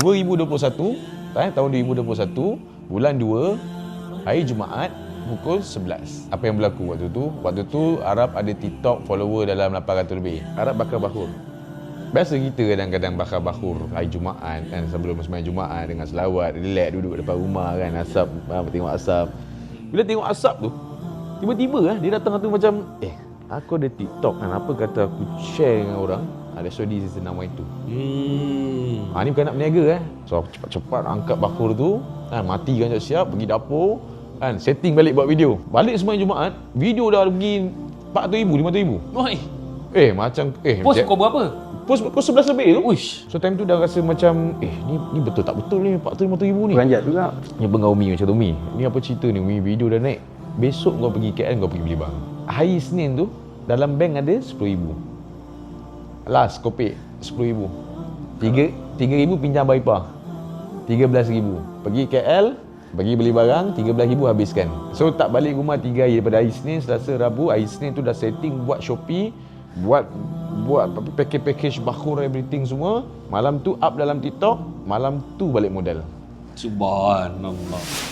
2021 eh, tahun 2021 bulan 2 hari Jumaat pukul 11 apa yang berlaku waktu tu? Waktu tu Arab ada TikTok follower dalam 800 lebih. Arab bakar bahur Biasa kita kadang-kadang bakar bahur hari Jumaat kan sebelum sembahyang Jumaat dengan selawat, relax duduk depan rumah kan asap ah, tengok asap. Bila tengok asap tu, tiba-tiba ah dia datang tu macam eh aku ada TikTok kan apa kata aku share dengan orang ada so di season nama itu. Hmm. Ha, ni bukan nak berniaga eh. So aku cepat-cepat angkat bahur tu, kan matikan siap-siap pergi dapur, kan setting balik buat video. Balik sembahyang Jumaat, video dah pergi 400,000, 500,000. Oi, Eh macam eh post kau berapa? Pos pukul 11 lebih tu. Uish. So time tu dah rasa macam eh ni ni betul tak betul ni 400 500 ribu ni. Beranjat juga. Ni abang kau Umi macam tu Umi. Ni apa cerita ni Umi video dah naik. Besok kau pergi KL kau pergi beli barang. Hari Senin tu dalam bank ada 10 ribu. Last kopek 10 ribu. 3 3 ribu pinjam Baipah. 13 ribu. Pergi KL pergi beli barang 13 ribu habiskan. So tak balik rumah 3 hari daripada hari Senin, Selasa, Rabu. Hari Senin tu dah setting buat Shopee, buat buat package-package bakhur everything semua. Malam tu up dalam TikTok, malam tu balik modal. Subhanallah.